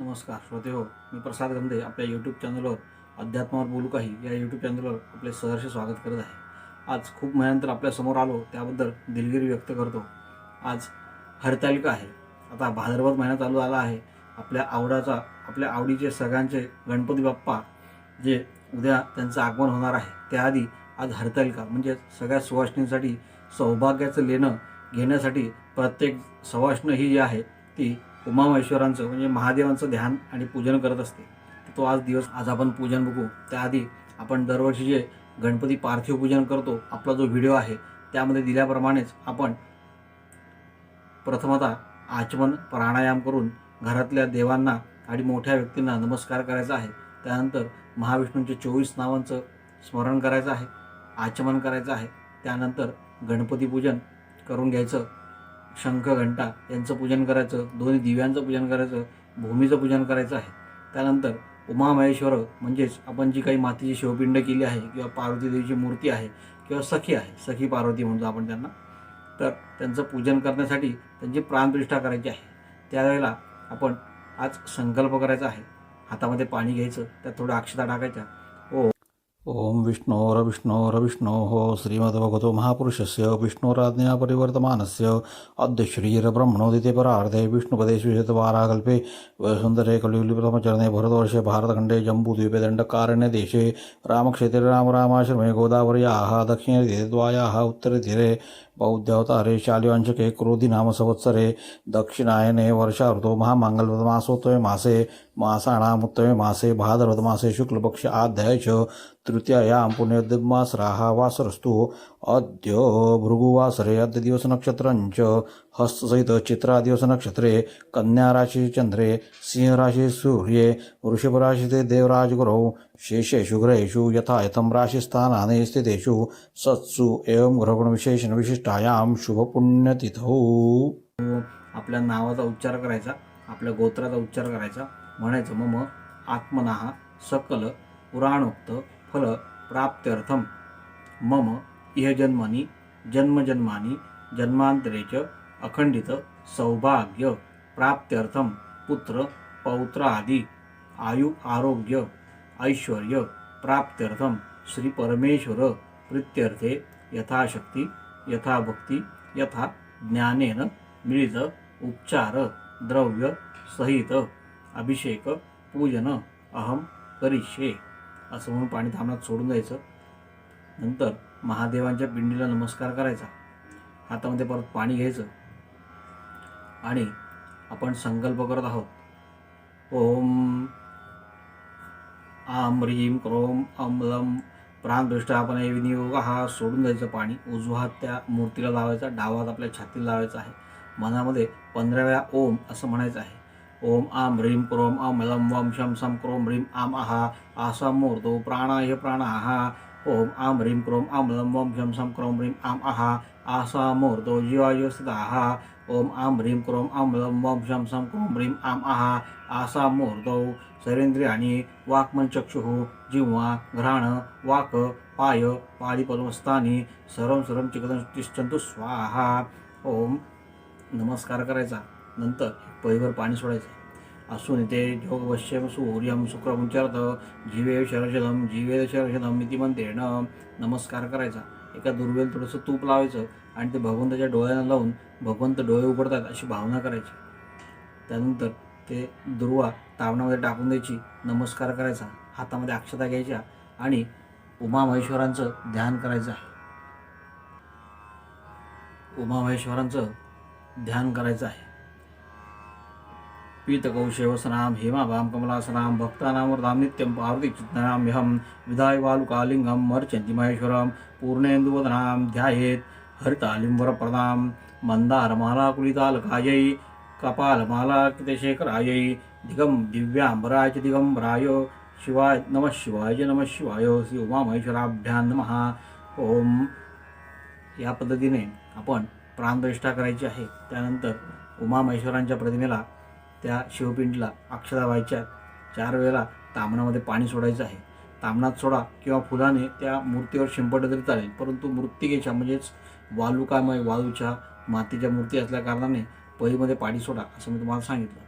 नमस्कार श्रोते हो मी प्रसाद गंधे आपल्या यूट्यूब चॅनलवर अध्यात्मावर बोलू काही या यूट्यूब चॅनलवर आपले सहर्ष स्वागत करत आहे. आज खूप महिन्यानंतर आपल्यासमोर आलो त्याबद्दल दिलगिरी व्यक्त करतो. आज हरतालिका आहे. आता भाद्रपद महिना चालू आला आहे. आपल्या आवडाचा आपल्या आवडीचे सगळ्यांचे गणपती बाप्पा जे उद्या त्यांचं आगमन होणार आहे त्याआधी आज हरतालिका म्हणजे सगळ्या सुवासिनींसाठी सौभाग्याचं लेणं घेण्यासाठी प्रत्येक सवाष्ण ही जी आहे ती उमामहेश्वरांचं म्हणजे महादेवांचं ध्यान आणि पूजन करत असते. तो आज दिवस आज आपण पूजन बघू. त्याआधी आपण दरवर्षी जे गणपती पार्थिव पूजन करतो आपला जो व्हिडिओ आहे त्यामध्ये दिल्याप्रमाणेच आपण प्रथमतः आचमन प्राणायाम करून घरातल्या देवांना आणि मोठ्या व्यक्तींना नमस्कार करायचा आहे. त्यानंतर महाविष्णूंचे चोवीस नावांचं स्मरण करायचं आहे आचमन करायचं आहे. त्यानंतर गणपती पूजन करून घ्यायचं. शंख घंटा यांचं पूजन करायचं दोन्ही दिव्यांचं पूजन करायचं भूमीचं पूजन करायचं आहे. त्यानंतर उमामहेश्वर म्हणजेच आपण जी काही मातीची शिवपिंड केली आहे किंवा पार्वती देवीची मूर्ती आहे किंवा सखी आहे सखी पार्वती म्हणतो आपण त्यांना तर त्यांचं पूजन करण्यासाठी त्यांची प्राणप्रतिष्ठा करायची आहे. त्यावेळेला आपण आज संकल्प करायचा आहे. हातामध्ये पाणी घ्यायचं त्यात थोडं अक्षता टाकायच्या ओम विष्णोरविष्णोरविष्णोः श्रीमद्भगवतो महापुरुषस्य विष्णोराज्ञा परिवर्तमानस्य अद्य श्रीरब्रह्मणोदिते परार्धे विष्णुपदे श्रीशतवाराकल्पे वसुन्दरे कलियुलिप्रथमचरणे भरतवर्षे भारतखण्डे जम्बूद्वीपे देशे रामक्षेत्रे रामरामाश्रमे गोदावर्याः दक्षिणतीरे द्वायाः उत्तरतीरे बौद्धावतारे शालिवांशके क्रोधी नाम संवत्सरे दक्षिणायने वर्षा ऋतौ महामाङ्गलमासोत्तमे मासे मासाणामुत्तमे मासे भाद्रपदमासे शुक्लपक्ष आध्याय च तृतीयायां पुण्यद्मासराः वासरस्तु। अद्य भृगुवासरे अद्य दिवसनक्षत्रञ्च हस्तसहित चित्रादिवसनक्षत्रे कन्याराशिचन्द्रे सिंहराशि सूर्ये वृषभराशिते देवराजगुरौ शेषेषु ग्रहेषु यथा यथं राशिस्थानानि स्थितेषु सत्सु एवं ग्रहगुणविशेषणविशिष्टायां शुभपुण्यतिथौ। आपल्या नावाचा उच्चार करायचा आपल्या गोत्राचा उच्चार करायचा म्हणायचं मम आत्मनः सकल पुराणोक्त फल प्राप्त्यर्थम मम इह जन्मनी जन्मजन्मानी जन्मांतरे च अखंडित सौभाग्य प्राप्त्यर्थम पुत्र पौत्र आदि आयु आरोग्य ऐश्वर्य प्राप्त्यर्थम श्री परमेश्वर प्रीत्यर्थे यथाशक्ती यथाभक्ती यथा ज्ञानेन मिळित उपचार द्रव्य सहित अभिषेक पूजन अहम करिष्ये. असं म्हणून पाणी थांबण्यात सोडून द्यायचं. नंतर महादेवांच्या पिंडीला नमस्कार करायचा. हातामध्ये परत पाणी घ्यायचं. आणि आपण संकल्प करत आहोत. ओम आम रीम क्रोम अमलम हे विनियोग हा सोडून द्यायचं पाणी. उजवा त्या मूर्तीला लावायचा डावात आपल्या छातीला लावायचा आहे. मनामध्ये पंधरा वेळा ओम असं म्हणायचं आहे. ओम आम ह्रीम क्रोम अमलम वम शम सम क्रोम ह्रीम आम आहा आसा मूर्तो प्राणाय प्राणाहा ओम आम ह्रीम क्रोम अमलम वम शम सम क्रोम ह्रीम आम आहा आसा मूर्तो जीवाय स्थिताहा ओम आम ह्रीं क्रोम अमलम वम शम सम क्रोम रीम आम आहा आसा मूर्तो शरेंद्रियाणी वाक्मनचक्षुः जिह्वा घ्राण वाक पाय पाळीपद्मस्थानी सर्वं सर्वं चिकनं तिष्ठंतु स्वाहा। ओम नमस्कार करायचा नंतर पहिवर पाणी सोडायचं असून ते योग वश्यम सूर्यम शुक्रम चरत जीवे शरशदम जीवे शरशदम इति मंत्रेण नमस्कार करायचा. एका दुर्वेल थोडंसं तूप लावायचं आणि ते भगवंताच्या डोळ्यांना लावून भगवंत डोळे उघडतात अशी भावना करायची. त्यानंतर ते दुर्वा तावणामध्ये टाकून द्यायची. नमस्कार करायचा. हातामध्ये अक्षता घ्यायच्या आणि उमा महेश्वरांचं ध्यान करायचं आहे. उमामहेश्वरांचं ध्यान करायचं आहे. पीतकौशेवसनां हेमाभां कमलासनां भक्तानामर्धां नित्यं पार्वतीचित्तनाम्यहं विधाय वालुकालिङ्गं मर्चन्ति महेश्वरं पूर्णेन्दुवदनां ध्यायेत् हरितालिं वरप्रदां मन्दारमालाकुलितालकायै कपालमालाकृतशेखरायै दिगं दिव्याम्बराय च दिगम्बराय शिवाय नमः शिवाय च नमः शिवाय श्री उमामहेश्वराभ्यां नमः। ओम। या पद्धतीने आपण प्राणप्रतिष्ठा करायची आहे. त्यानंतर उमामहेश्वरांच्या प्रतिमेला त्या शिवपिंडीला अक्षरा व्हायच्या. चार वेळेला तामणामध्ये पाणी सोडायचं आहे. तामणात सोडा किंवा फुलाने त्या मूर्तीवर शिंपडलं तरी चालेल. परंतु मृत्तिकेच्या म्हणजेच वालुकामय वाळूच्या मातीच्या मूर्ती असल्या कारणाने पहिमध्ये पाणी सोडा असं मी तुम्हाला सांगितलं.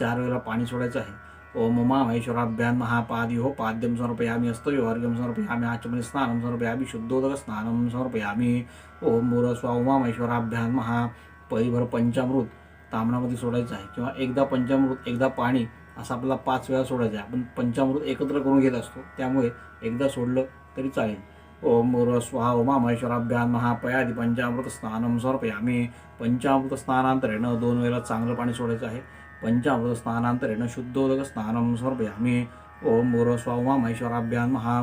चार वेळेला पाणी सोडायचं आहे. ओम उमा महेश्वराभ्यान महापादी हो पाद्यम समर्पयामी अस्तयो अर्घ्यम समर्पयामी आचमने स्नानम समर्पयामी शुद्धोदक स्नानम समर्पयामी. ओम मुर स्वा उमा महेश्वराभ्यान महा परिभर पंचामृत तामणामध्ये सोडायचं आहे किंवा एकदा पंचामृत एकदा पाणी असं आपल्याला पाच वेळा सोडायचं आहे. आपण पंचामृत एकत्र करून घेत असतो. त्यामुळे एकदा सोडलं तरी चालेल. ओम स्वाहा उमा महेश्वराभ्यान महापयादी पंचामृत स्नानम समर्पयामी. पंचामृत स्नानांतरेण दोन वेळेला चांगलं पाणी सोडायचं आहे. पंचामृत स्नानांतरेण शुद्धोदक स्नानम समर्पयामी. ओम मूर स्वा उमा महेश्वराभ्यान महा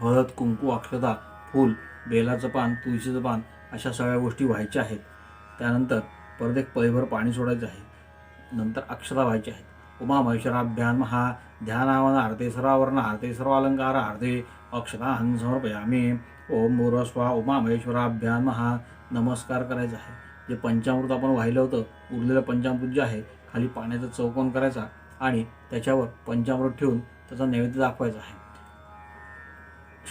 हळद कुंकू अक्षता फूल बेलाचं पान तुळशीचं पान अशा सगळ्या गोष्टी व्हायच्या आहेत. त्यानंतर परत एक पळीभर पाणी सोडायचं आहे. नंतर अक्षता व्हायची आहेत उमा महेश्वराभ्यान महा ध्यानावन आरते सर्वावरण आरते सर्व अलंकार आरते अक्षताहन समर्पयामी ओम मूर उमा महेश्वराभ्यान महा नमस्कार करायचा आहे. जे पंचामृत आपण वाहिलं होतं उरलेलं पंचामृत जे आहे खाली पाण्याचा चौकोन करायचा आणि त्याच्यावर पंचामृत ठेवून त्याचा नैवेद्य दाखवायचा आहे.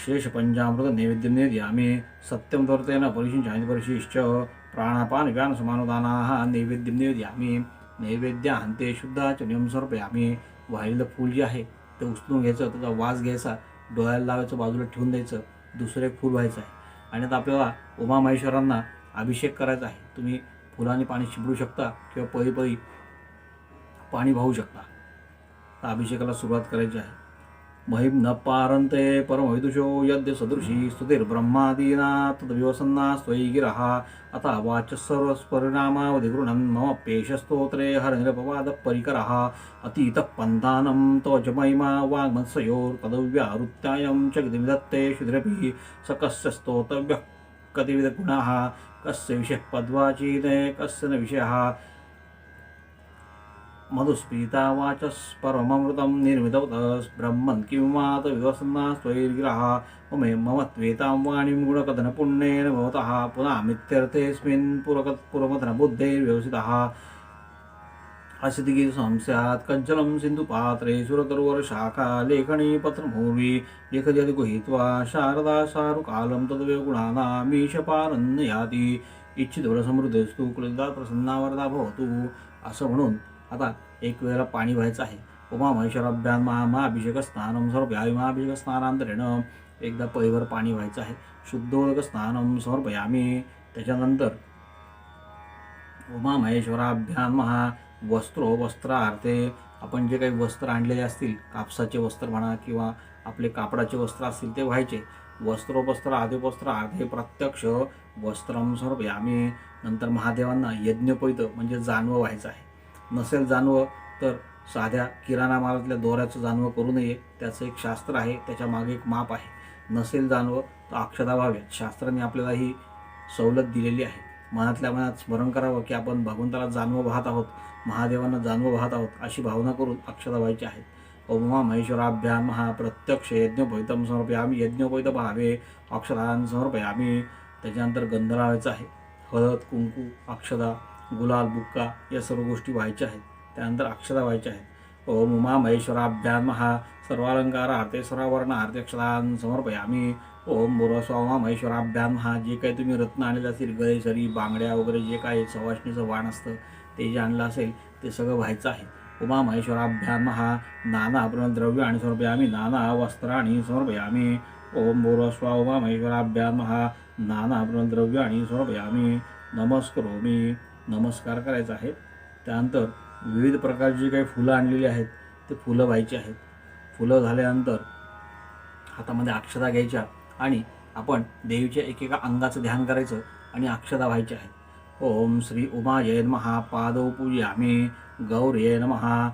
शेष पंचामृत नैवेद्य यामे सत्यम तोरतेन परिशिंचानि परिशिश्च प्राणापान व्यान समानुदानाः नैवेद्य नेद्यामी शुद्धा चनियम समर्पयामी। वाहिलेलं फूल जे आहे ते उचलून घ्यायचं त्याचा वास घ्यायचा डोळ्याला लावायचं बाजूला ठेवून द्यायचं दुसरं एक फूल व्हायचं आहे. आणि आता आपल्याला उमा महेश्वरांना अभिषेक करायचा आहे. तुम्ही फुलाने पाणी शिंपडू शकता किंवा पळी पळी पाणी वाहू शकता. तर अभिषेकाला सुरुवात करायची आहे. महिम न पारन्ते परमविदुषो यद्य सदृशी स्तुतिर्ब्रह्मादीना तद्विवसन्ना स्वयि गिरः अथ वाच सर्वस्परिणामावधिगृणन् मम पेशस्तोत्रे हरनिरपवादपरिकरः। अतीतः पन्थानं तव च महिमा वाङ्मत्सयोर्तदव्यारुत्यायं च गतिविधत्ते शुद्रपि स कस्य स्तोतव्यः कतिविधगुणाः? कस्य विषयः पद्वाचीते कस्य न विषयः? मधुस्पीता वाचस्परममृतं निर्मितवतः ब्रह्मन् किं वा विवसन्ना स्वैर्गिरः ममे मम त्वेतां वाणीं गुणकथनपुण्येन भवतः। पुनःमित्यर्थेऽस्मिन् पुरक पुरमथनबुद्धैर्व्यवसितः। हसितगीतं स्यात् कज्जलं सिन्धुपात्रे सुरतरुवरशाखा लेखनी पत्रमूर्वी लेखयति गृहीत्वा शारदा सारुकालं तदवेव गुणानामीशपारन्न याति इच्छितवरसमृद्धस्तु कुलदा प्रसन्ना वरदा भवतु। असं म्हणून आता एक वेळेला पाणी व्हायचं आहे. उमा महेश्वराभ्यान महा महाभिषेक स्नानं समर्पयामी महाभिषेक स्नानांतरेण एकदा पळीवर पाणी व्हायचं आहे. शुद्धोदक स्नानं समर्पयामी त्याच्यानंतर उमा महेश्वराभ्यान महा वस्त्रो वस्त्रार्थे आपण जे काही वस्त्र आणलेले असतील कापसाचे वस्त्र म्हणा किंवा आपले कापडाचे वस्त्र असतील ते व्हायचे. वस्त्रोपस्त्र आधिपस्त्र अर्धे प्रत्यक्ष वस्त्रम यामी. नंतर महादेवांना यज्ञपैत म्हणजे जानवं व्हायचं आहे. नसेल जानवं तर साध्या किराणा मालातल्या दोऱ्याचं जानवं करू नये. त्याचं एक शास्त्र आहे त्याच्यामागे एक माप आहे. नसेल जानवं तर अक्षदा व्हाव्यात. शास्त्राने आपल्याला ही सवलत दिलेली आहे. मनातल्या मनात स्मरण करावं की आपण भगवंताला जानवं वाहत आहोत महादेवांना जानवं वाहत आहोत अशी भावना करून अक्षदा व्हायची आहेत ओमा महेश्वराभ्याम हा प्रत्यक्ष यज्ञोपैतम समर्पयामी यज्ञोपैत भावे अक्षरान समर्पयामी. त्याच्यानंतर गंधरावायचं आहे. हळद कुंकू अक्षदा गुलाल बुक्का या सर्व गोष्टी व्हायच्या आहेत. त्यानंतर अक्षरा व्हायच्या आहेत. ओम उमा महेश्वराभ्याम महा सर्वालंकार आरते सर्वावर्ण आरते समर्पयामी ओम बोरस्वामा महेश्वराभ्याम हा जे काही तुम्ही रत्न आणलेलं असेल गळेसरी बांगड्या वगैरे जे काही सवाष्णीचं वाण असतं ते जे आणलं असेल ते सगळं व्हायचं आहे. उमा महेश्वराभ्याम हा नाना द्रव्य आणि समर्पयामी नाना वस्त्राणी समर्पयामी ओम बोरस्वा उमा महेश्वराभ्याम हा नाना द्रव्य आणि समर्पयामी नमस्करोमी नमस्कार करायचा आहे. त्यानंतर विविध प्रकारची जी काही फुलं आणलेली आहेत ते फुलं व्हायची आहेत. फुलं झाल्यानंतर हातामध्ये अक्षता घ्यायच्या आणि आपण देवीच्या एकेका अंगाचं ध्यान करायचं आणि अक्षता व्हायच्या आहेत. ओम श्री उमाय नमः. पादौ पूजयामि. गौर्ये नमः.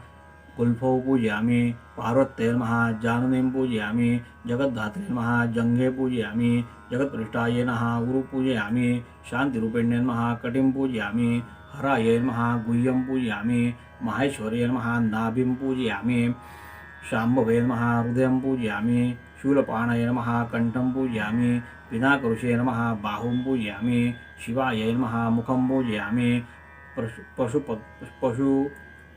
कुल्फौ पूजयामि पार्वत्यै नमः जाननीं पूजयामि जगद्धात्रे नमः जङ्घे पूजयामि जगत्पृष्ठाय नमः गुरु पूजयामि शान्तिरूपिण्ये नमः कटिं पूजयामि हराय नमः गुह्यं पूजयामि माहेश्वर्ये नमः नाभिं पूजयामि शाम्भवे नमः हृदयं पूजयामि शूलपाणय नमः कण्ठं पूजयामि पिनाकरुषे नमः बाहुं पूजयामि शिवाय नमः मुखं पूजयामि पशु पशुप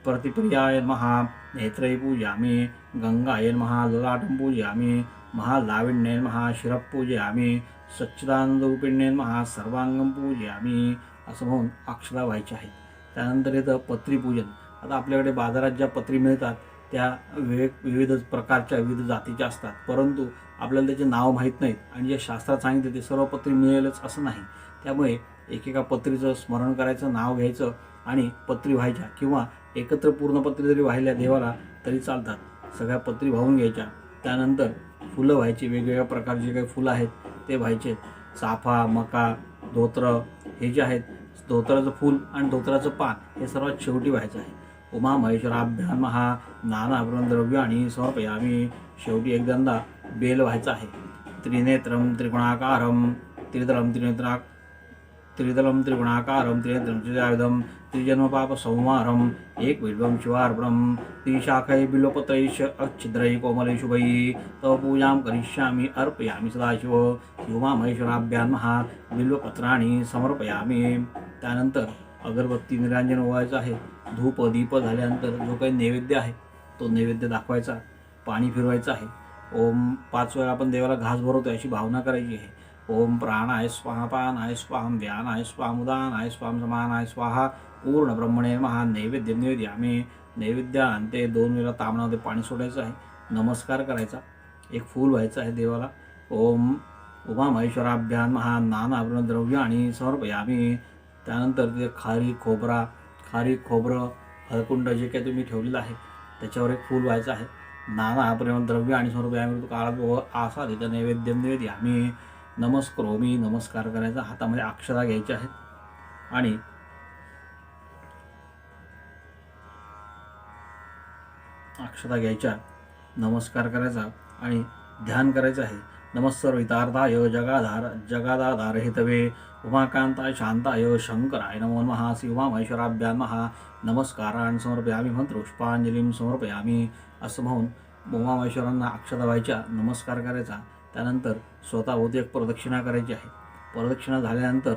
पशुप्रतिप्रियाय नमः। नेत्रै पूजयामि। गङ्गाय नमः। ललाटं पूजयामि। महालाविण्ये नमः। शिरः पूजयामि। सच्चिदानंदरूपिण्ये महा सर्वांगं पूजयामि। असं म्हणून अक्षरा व्हायच्या आहेत. त्यानंतर येतं पत्रीपूजन. आता आपल्याकडे बाजारात ज्या पत्री मिळतात त्या विवेक विविध प्रकारच्या विविध जातीच्या असतात. परंतु आपल्याला त्याचे नाव माहीत नाहीत आणि जे शास्त्रात सांगितले ते सर्व पत्री मिळेलच असं नाही. त्यामुळे एकेका पत्रीचं स्मरण करायचं नाव घ्यायचं आणि पत्री व्हायच्या किंवा एकत्र पूर्ण पत्री जरी वाहिल्या देवाला तरी चालतात. सगळ्या पत्री वाहून घ्यायच्या. त्यानंतर फुलं व्हायची वेगवेगळ्या प्रकारचे काही फुलं आहेत ते व्हायचे. चाफा मका धोत्र हे जे आहेत धोत्राचं फूल आणि धोत्राचं पान हे सर्वात शेवटी व्हायचं आहे. उमा महेश्वराभ्यान महा नाना द्रव्य आणि समर्पयामी शेवटी एकदा बेल व्हायचं आहे. त्रिनेत्रम त्रिगुणाकारम त्रिदलम त्रिनेत्रा त्रिदलम त्रिगुणाकारम त्रिनेत्रम त्रिजायुधम त्रिजन्मपाप संहारम एक विल्वम शिवार्पणम त्रिशाखै बिल्वपत्रैश अच्छिद्रै कोमलै तव पूजां करिष्यामि अर्पयामि सदाशिव। शिवमा महेश्वराभ्यान महा बिल्वपत्राणि समर्पयामी। त्यानंतर अगरबत्ती निरांजन ओवायचं आहे। धूप दीप झाल्यानंतर जो काही नैवेद्य आहे तो नैवेद्य दाखवायचा पाणी फिरवायचं आहे। ओम पाच वेळा आपण देवाला घास भरवतो अशी भावना करायची आहे। ओम प्राणाय स्वाहा पानाय स्वाम व्यानाय स्वाम उदानाय स्वाम समानाय स्वाहा। पूर्ण ब्रह्मणे महा नैवेद्य नैवेद्य आम्ही नैवेद्य आणते दोन वेळा तामणामध्ये पाणी सोडायचं आहे. नमस्कार करायचा. एक फूल व्हायचं आहे देवाला. ओम उमा महेश्वराभ्यान महा नाना द्रव्य आणि समर्पयामी. त्यानंतर ते खारी खोबरा खारी खोबरं हळकुंड जे काही तुम्ही ठेवलेलं आहे त्याच्यावर एक फूल व्हायचं आहे. नाना प्रेम द्रव्य आणि स्वरूप काळात व आसा तिथं नैवेद्य नैवेद्य आम्ही नमस्करोमी. नमस्कार करायचा. हातामध्ये अक्षरा घ्यायच्या आहेत. आणि अक्षता घ्यायच्या नमस्कार करायचा आणि ध्यान करायचं आहे. नमस्सर्वितार्थाय जगाधार जगादाधार हेतवे उमाकांताय शांताय शंकराय नमो नमः. शिवा महेश्वराभ्यान महा नमस्कारान समर्पयामी मंत्रोष्पांजलीं समर्पयामी. असं म्हणून उमामहेश्वरांना अक्षता व्हायच्या नमस्कार करायचा. त्यानंतर स्वतःभोवती एक प्रदक्षिणा करायची आहे. प्रदक्षिणा झाल्यानंतर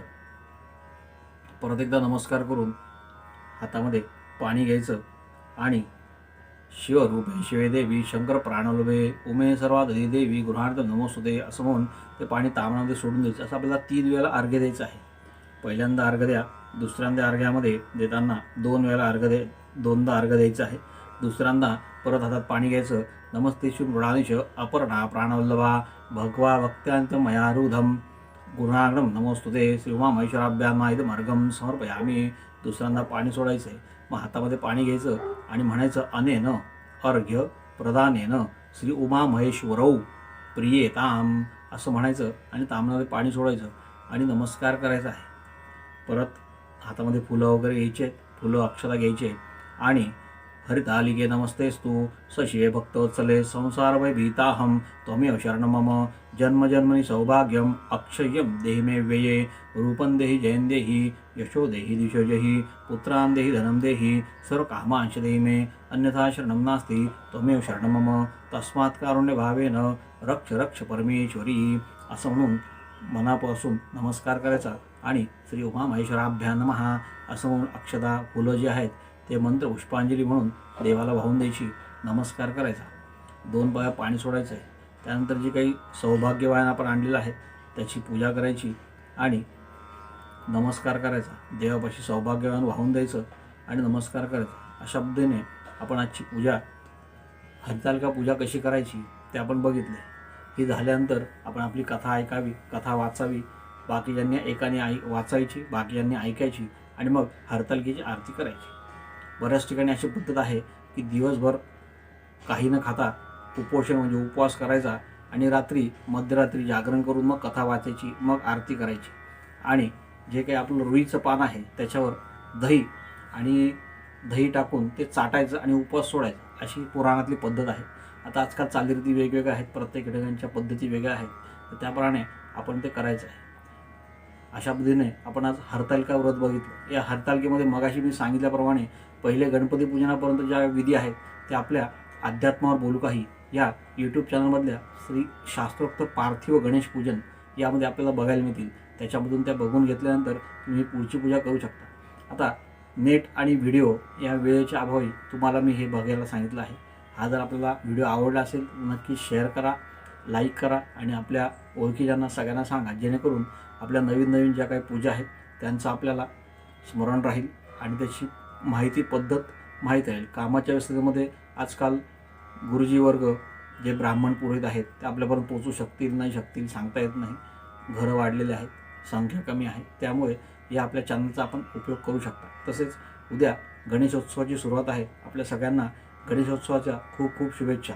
परत एकदा नमस्कार करून हातामध्ये पाणी घ्यायचं आणि शिवरूपे शिवे देवी शंकर प्राणलोभे उमे सर्वादधी देवी गृहार्थ नमोसुदे असं म्हणून ते पाणी तामणामध्ये सोडून द्यायचं. असं आपल्याला तीन वेळेला अर्घ्य द्यायचं आहे. पहिल्यांदा अर्घ द्या दुसऱ्यांदा अर्घ्यामध्ये देताना दोन वेळेला अर्घ्य दे दोनदा अर्घ द्यायचं आहे. दुसऱ्यांदा परत हातात पाणी घ्यायचं. नमस्तेशु मृणानिश अपर्णा प्राणवल्लभा भगवा भक्त्यांत मयारुधम. गुणागणम नमोस्तुते श्रीमा महेश्वराभ्यान माहीत मार्गम समर्पयामी. दुसऱ्यांदा पाणी सोडायचं आहे. मग हातामध्ये पाणी घ्यायचं आणि म्हणायचं अनेन अर्घ्य प्रदानेन श्री उमा महेश्वरौ प्रियेताम. असं म्हणायचं आणि तामणामध्ये पाणी सोडायचं आणि नमस्कार करायचा आहे. परत हातामध्ये फुलं वगैरे घ्यायचे आहेत फुलं अक्षता घ्यायची आहेत आणि हरितालिके नमस्तेस्तु सशिवे भक्तोत्सले संसार वै भीताहं। त्वमेव शरण मम। जन्म जन्मनि सौभाग्यम। अक्षय्यम देहि मे व्यये। रूपं देहि जयं देहि। यशो देहि दिशो जहि। पुत्रान् देहि धनं देहि। सर्वकामांश देहि मे। अन्यथा शरणं नास्ति। त्वमेव शरणं मम। तस्मात् कारुण्यभावेन रक्ष रक्ष परमेश्वरी। असं म्हणून मनापासून नमस्कार करायचा। आणि श्री उमा महेश्वराभ्या नमहा असं म्हणून अक्षता फुलं जी आहेत ते मंत्र पुष्पांजली म्हणून देवाला वाहून द्यायची नमस्कार करायचा. दोन पाया पाणी सोडायचं आहे त्यानंतर जी काही सौभाग्यवायन आपण आणलेलं आहे त्याची पूजा करायची आणि नमस्कार करायचा. देवापाशी सौभाग्यवान वाहून द्यायचं आणि नमस्कार करायचा. अशा पद्धतीने आपण आजची पूजा हरितालिका पूजा कशी करायची ते आपण बघितले ही झाल्यानंतर आपण आपली कथा ऐकावी कथा वाचावी बाकीच्यांनी एकाने ऐ वाचायची बाकीच्यांनी ऐकायची आणि मग हरतालिकेची आरती करायची. बऱ्याच ठिकाणी अशी पद्धत आहे की दिवसभर काही न खाता उपोषण म्हणजे उपवास करायचा आणि रात्री मध्यरात्री जागरण करून मग कथा वाचायची मग आरती करायची. आणि जे काही आपलं रुईचं पान आहे त्याच्यावर दही आणि दही टाकून ते चाटायचं आणि उपवास सोडायचा अशी पुराणातली पद्धत आहे. आता आजकाल चालीरीती वेगवेगळ्या आहेत प्रत्येक ठिकाणच्या पद्धती वेगळ्या आहेत. तर त्याप्रमाणे आपण ते करायचं आहे. अशा पद्धतीने आपण आज हरतालिका व्रत बघितलं. या हरतालिकेमध्ये मगाशी मी सांगितल्याप्रमाणे पहिले गणपती पूजनापर्यंत ज्या विधी आहेत त्या आपल्या अध्यात्मावर बोलू काही. या यूट्यूब चॅनलमधल्या श्री शास्त्रोक्त पार्थिव गणेश पूजन यामध्ये आपल्याला बघायला मिळतील. त्याच्यामधून त्या बघून घेतल्यानंतर तुम्ही पुढची पूजा करू शकता. आता नेट आणि व्हिडिओ या वेळेच्या अभावी तुम्हाला मी हे बघायला सांगितलं आहे. हा जर आपल्याला व्हिडिओ आवडला असेल नक्की शेअर करा. लाईक करा आणि आपल्या ओळखीच्यांना सगळ्यांना सांगा जेणेकरून आपल्या नवीन नवीन ज्या काही पूजा आहेत त्यांचं आपल्याला स्मरण राहील आणि त्याची माहिती पद्धत माहीत राहील. कामाच्या व्यवस्थेमध्ये आजकाल गुरुजी वर्ग जे ब्राह्मण पुरोहित आहेत ते आपल्यापर्यंत पोचू शकतील नाही शकतील सांगता येत नाही. घरं वाढलेले आहेत संख्या कमी आहे. त्यामुळे या आपल्या चॅनलचा आपण उपयोग करू शकता. तसेच उद्या गणेशोत्सवाची सुरुवात आहे. आपल्या सगळ्यांना गणेशोत्सवाच्या खूप खूप शुभेच्छा.